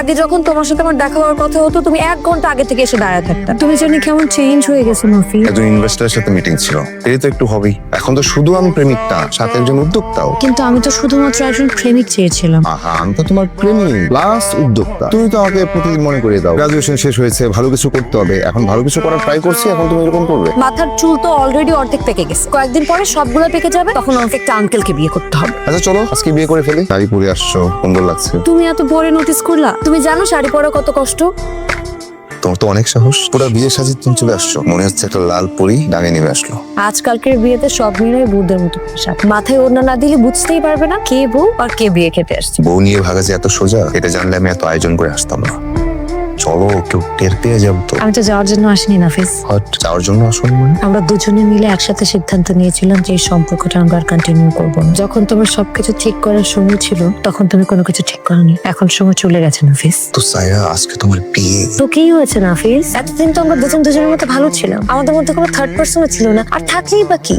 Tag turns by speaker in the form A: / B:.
A: আগে যখন তোমার সাথে আমার দেখা হওয়ার কথা হতো তুমি এক ঘণ্টা আগে থেকে এসে দাঁড়ায় থাকতে। তুমি জানি কেমন চেঞ্জ হয়ে গেছে নফি।
B: একজন ইনভেস্টরের সাথে মিটিং ছিল। এই তো একটু হবেই। এখন তো শুধু আমি প্রেমিক না সাথে একজন উদ্যোক্তাও।
A: কিন্তু আমি তো শুধুমাত্র একজন প্রেমিক চেয়েছিলাম।
B: আহা আমি তো তোমার প্রেমিক প্লাস উদ্যোক্তা। তুমি তো আমাকে প্রতিদিন মনে করিয়ে দাও। গ্রাজুয়েশন শেষ হয়েছে ভালো কিছু করতে হবে। এখন ভালো কিছু করার ট্রাই করছি এখন তুমি এরকম করবে।
A: মাথার চুল তো অলরেডি অর্ধেক পেকে গেছে। কয়েকদিন পরে সবগুলো পেকে যাবে তখন আমাকে একটা আঙ্কেলকে বিয়ে করতে হবে।
B: আচ্ছা চলো আজকে বিয়ে করে ফেলি। শাড়ি পরে আসছো সুন্দর লাগছে।
A: তুমি এত পরে নোটিস করলা। তুমি জানো শাড়ি পরা কত কষ্ট?
B: তোমার তো অনেক সাহস। পুরো বিয়ে সাজি তুমি চলে আসছো। মনে হচ্ছে একটা লাল পরি ডাঙে নেমে আসলো।
A: আজকালকের বিয়েতে সব মেয়েরাই বুদ্ধের মতো পোশাক। মাথায় ওড়না না দিলে বুঝতেই পারবে না কে বউ আর কে বিয়ে খেতে আসছে।
B: বউ নিয়ে ভাগা যে এত সোজা এটা জানলে আমি এত আয়োজন করে আসতাম না। চলো কেউ টের পেয়ে যাব তো।
A: আমি তো যাওয়ার জন্য আসিনি নাফিস।
B: হট যাওয়ার জন্য আসুন মানে?
A: আমরা দুজনে মিলে একসাথে সিদ্ধান্ত নিয়েছিলাম যে এই সম্পর্কটা আমরা আর কন্টিনিউ করব না। যখন তোমার সবকিছু ঠিক করার সময় ছিল তখন তুমি কোনো কিছু ঠিক করনি। এখন সময় চলে গেছে নাফিস।
B: তো সায়া আজকে তোমার বিয়ে।
A: তো কি হয়েছে নাফিস। এতদিন তো আমরা দুজন দুজনের মধ্যে ভালো ছিলাম। আমাদের মধ্যে কোনো থার্ড পার্সনও ছিল না। আর থাকলেই বা কি?